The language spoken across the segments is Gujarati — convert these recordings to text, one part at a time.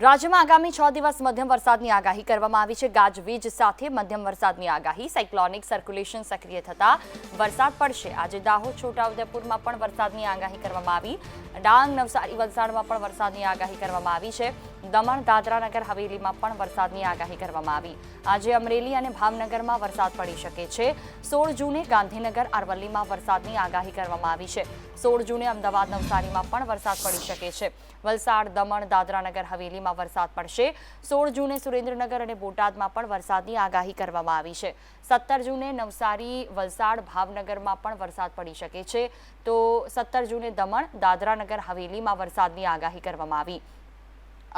રાજ્યમાં આગામી છ દિવસ મધ્યમ વરસાદની આગાહી કરવામાં આવી છે. ગાજવીજ સાથે મધ્યમ વરસાદની આગાહી. સાયક્લોનિક સર્ક્યુલેશન સક્રિય થતા વરસાદ પડશે. આજે દાહોદ, છોટાઉદેપુરમાં પણ વરસાદની આગાહી કરવામાં આવી. ડાંગ, નવસારી, વલસાડમાં પણ વરસાદની આગાહી કરવામાં આવી છે. દમણ, દાદરા નગર, હવેલીમાં પણ વરસાદની આગાહી કરવામાં આવી. આજે અમરેલી અને ભાવનગરમાં વરસાદ પડી શકે છે. સોળ જૂને ગાંધીનગર, અરવલ્લીમાં વરસાદની આગાહી કરવામાં આવી છે. સોળ જૂને અમદાવાદ, નવસારીમાં પણ વરસાદ પડી શકે છે. વલસાડ, દમણ દાદરાનગર હવેલીમાં વરસાદ પડશે. સોળ જૂને સુરેન્દ્રનગર અને બોટાદમાં પણ વરસાદની આગાહી કરવામાં આવી છે. સત્તર જૂને નવસારી, વલસાડ, ભાવનગરમાં પણ વરસાદ પડી શકે છે. તો સત્તર જૂને દમણ દાદરાનગર હવેલીમાં વરસાદની આગાહી કરવામાં આવી.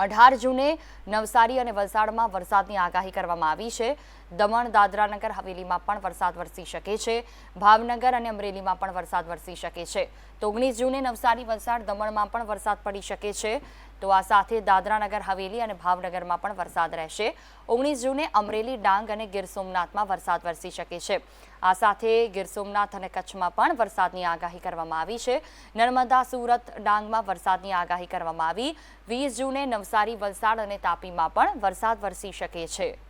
અઢાર જૂને નવસારી અને વલસાડમાં વરસાદની આગાહી કરવામાં આવી છે. દમણ, દાદરાનગર, હવેલીમાં પણ વરસાદ વરસી શકે છે. ભાવનગર અને અમરેલીમાં પણ વરસાદ વરસી શકે છે. તો ઓગણીસ જૂને નવસારી, વલસાડ, દમણમાં પણ વરસાદ પડી શકે છે. તો આ સાથે દાદરાનગર હવેલી અને ભાવનગરમાં પણ વરસાદ રહેશે. ઓગણીસ જૂને અમરેલી, ડાંગ અને ગીર સોમનાથમાં વરસાદ વરસી શકે છે. આ સાથે ગીર સોમનાથ અને કચ્છમાં પણ વરસાદની આગાહી કરવામાં આવી છે. નર્મદા, સુરત, ડાંગમાં વરસાદની આગાહી કરવામાં આવી. વીસ જૂને નવસારી, વલસાડ અને તાપીમાં પણ વરસાદ વરસી શકે છે.